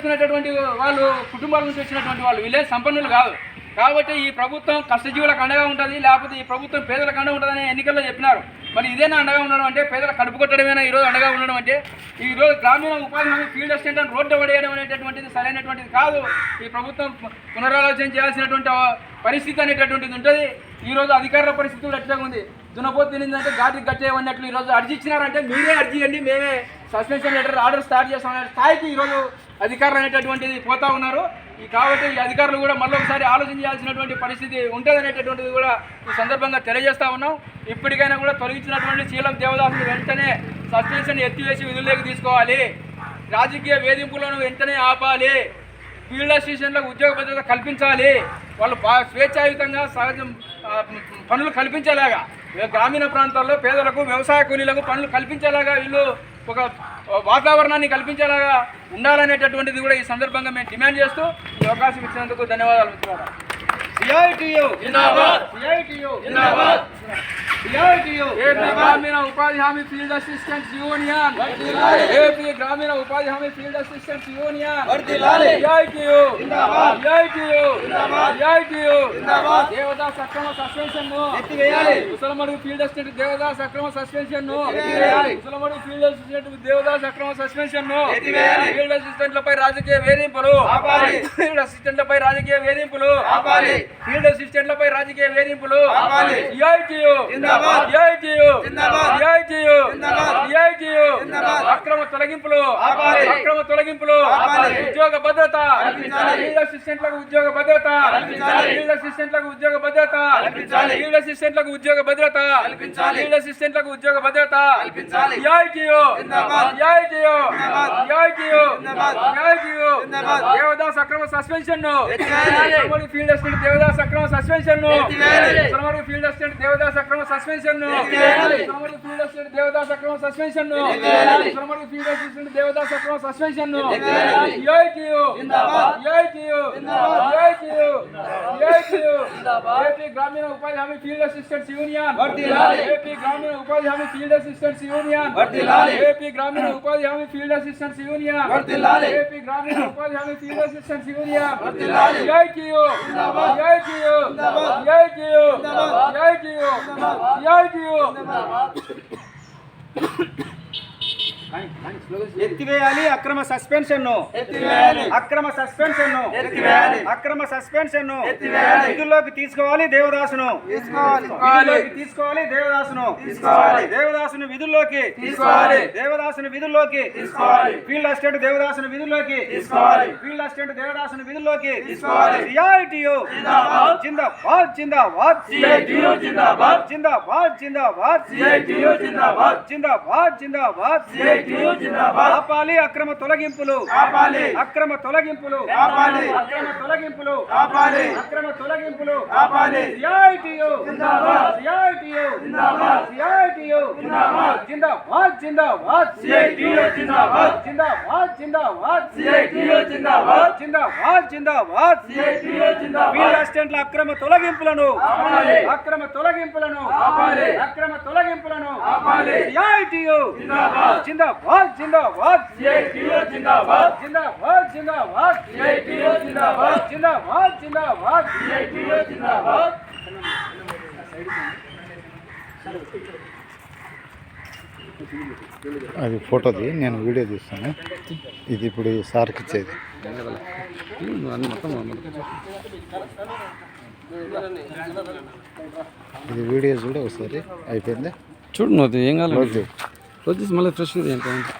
చేసుకునేటటువంటి వాళ్ళు కుటుంబాల నుంచి వచ్చినటువంటి వాళ్ళు వీళ్ళే సంపన్నులు కాదు. కాబట్టి ఈ ప్రభుత్వం కష్టజీవులకు అండగా ఉంటుంది లేకపోతే ఈ ప్రభుత్వం పేదలకు అండగా ఉంటుందని ఎన్నికల్లో చెప్పినారు. మరి ఇదేనా అండగా ఉండడం అంటే పేదల కడుపు కొట్టడమేనా ఈరోజు అండగా ఉండడం అంటే? ఈరోజు గ్రామీణ ఉపాధి హామీ ఫీల్డ్ అసిస్టెంట్ అని రోడ్డు పడేయడం అనేటటువంటిది సరైనటువంటిది కాదు. ఈ ప్రభుత్వం పునరాలోచన చేయాల్సినటువంటి పరిస్థితి అనేటటువంటిది ఉంటుంది. ఈరోజు అధికారుల పరిస్థితి కూడా ఎట్లా ఉంది? దునపోతు తినిందంటే గాడికి గట్టేయమన్నట్లు ఈరోజు అర్జీ ఇచ్చినారంటే మీరే అర్జీ అండి మేమే సస్పెన్షన్ లెటర్ ఆర్డర్ స్టార్ట్ చేస్తామనే స్థాయికి ఈరోజు అధికారులు అనేటటువంటిది పోతా ఉన్నారు. ఈ కాబట్టి ఈ అధికారులు కూడా మరొకసారి ఆలోచించాల్సినటువంటి ఆలోచన చేయాల్సినటువంటి పరిస్థితి ఉంటుంది అనేటటువంటిది కూడా ఈ సందర్భంగా తెలియజేస్తా ఉన్నాం. ఇప్పటికైనా కూడా తొలగించినటువంటి శీలం దేవదాసులు వెంటనే సస్పెన్షన్ ఎత్తివేసి విధుల్లోకి తీసుకోవాలి. రాజకీయ వేధింపులను వెంటనే ఆపాలి. ఫీల్డ్ అసిస్టెంట్లకు ఉద్యోగ భద్రత కల్పించాలి. వాళ్ళు బా- స్వేచ్ఛాయుతంగా సహజం పనులు కల్పించేలాగా గ్రామీణ ప్రాంతాల్లో పేదలకు వ్యవసాయ కూలీలకు పనులు కల్పించేలాగా వీళ్ళు ఒక వాతావరణాన్ని కల్పించేలాగా ఉండాలనేటటువంటిది కూడా ఈ సందర్భంగా మేము డిమాండ్ చేస్తూ ఈ అవకాశం ఇచ్చినందుకు ధన్యవాదాలు మిత్రులారా. సిఐటియు. జిందాబాద్. సిఐటియు. గ్రామీణ ఉపాధి హామీ ఫీల్డ్ అసిస్టెంట్స్ యూనియన్ ఏపీ గ్రామీణ ఉపాధి హామీ ఫీల్డ్ అసిస్టెంట్స్ యూనియన్ దేవదాస్ అక్రమ suspension Musalamadugu field assistant Devadas అక్రమ suspension Musalamadugu field assistant Devadas అక్రమ సస్పెన్షన్ ఫీల్డ్ అసిస్టెంట్లపై రాజకీయ వేధింపులు. ఫీల్డ్ అసిస్టెంట్లపై రాజకీయ వేధింపులు. ఫీల్డ్ అసిస్టెంట్లపై రాజకీయ వేధింపులు. అక్రమ తొలగింపులు. అక్రమ తొలగింపులు. ఉద్యోగ భద్రత. ఫీల్డ్ అసిస్టెంట్లకు ఉద్యోగ భద్రత. ఫీల్డ్ అసిస్టెంట్లకు ఉద్యోగ భద్రత. ఫీల్డ్ అసిస్టెంట్లకు ఉద్యోగ భద్రత. ఫీల్డ్ అసిస్టెంట్లకు ఉద్యోగ భద్రత. దేవదాస్ అక్రమ సస్పెన్షన్ ఫీల్డ్ అసిస్టెంట్ దేవదాస్ అక్రమ సస్పెన్షన్ ఫీల్డ్ అసిస్టెంట్ దేవదాస్ అక్రమ సస్పెన్షన్ దేవదాస్ అక్రమ సస్పెన్షన్ను సోమవారి ఫీల్డ్ అసిస్టెంట్ దేవదాస్ అక్రమ suspension AITU AITU AITU AITU AP గ్రామీణ ఉపాధి హామీ ఫీల్డ్ అసిస్టెంట్స్ యూనియన్ ఏపీ గ్రామీణ ఉపాధి హామీ ఫీల్డ్ అసిస్టెంట్స్ యూనియన్ ఏపీ గ్రామీణ ఉపాధి హామీ ఫీల్డ్ అసిస్టెంట్స్ యూనియన్ ఏపీ గ్రామీణ ఉపాధి హామీ field assistants union AITU AITU AITU AITU AITU ఎత్తివేయాలి అక్రమ సస్పెన్షన్ను అక్రమ సస్పెన్షన్ను అక్రమ సస్పెన్షన్ను విధుల్లోకి తీసుకోవాలి దేవదాసును. తీసుకోవాలి. దేవదాసును. దేవదాసును విధుల్లోకి. దేవదాసుని విధుల్లోకి. ఫీల్డ్ అసిస్టెంట్ దేవదాసుని విధుల్లోకి. ఫీల్డ్ అసిస్టెంట్ దేవదాసుని విధుల్లోకి. సిఐటియు. జిందాబాద్. జిందాబాద్ జిందాబాద్. జిందాబాద్. జిందాబాద్ జిందాబాద్. ఆపాలి అక్రమ తొలగింపులు. ఆపాలి. అక్రమ తొలగింపులు. ఆపాలి. అక్రమ తొలగింపులు. ఆపాలి. అక్రమ తొలగింపులు. ఆపాలి. CITU. Zindabad. CITU. Zindabad. CITU. Zindabad. Zindabad zindabad. CITU zindabad. Zindabad zindabad. CITU zindabad. Zindabad zindabad. CITU zindabad. Field అసిస్టెంట్ల అక్రమ తొలగింపులను. ఆపాలి. అక్రమ తొలగింపులను. ఆపాలి. అక్రమ తొలగింపులను. ఆపాలి. CITU. Zindabad. Zindabad. Zindabad zindabad. Zindabad. CITU zindabad. Zindabad zindabad. CITU zindabad. అది ఫోటోది నేను వీడియో తీస్తాను. ఇది ఇప్పుడు సార్కి ఇచ్చేది. ఇది వీడియో చూడ ఒకసారి. అయిపోయింది? చూడు నువ్వు ఏం చేయి. రోజు మళ్ళీ ఫ్రెష్ ఏంటంటే